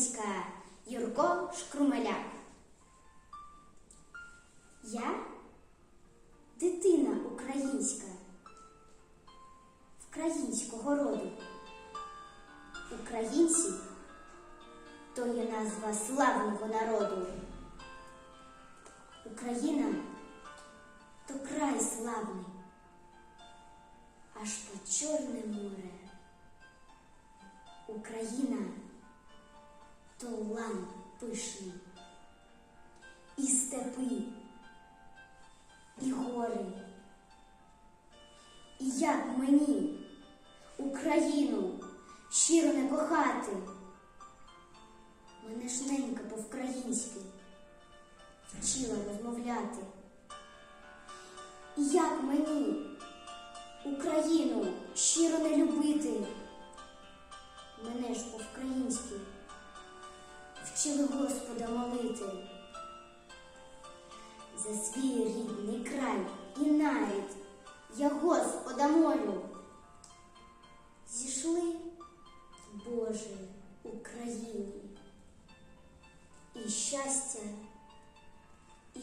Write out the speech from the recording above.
українська Юрко Шкрумеляк. Я дитина українська, українського роду. Українці то є назва славного народу. Україна то край славний, аж по Чорне море. Україна то лан пишний, і степи, і гори. І як мені Україну щиро не кохати, мене ж ненька по-вкраїнськи вчила розмовляти. І як мені Україну щиро не любити, мене ж по-вкраїнськи вчили Господа молити. За свій рідний край і навіть я Господа молю. Зійшли, Боже, Україні, і щастя, і.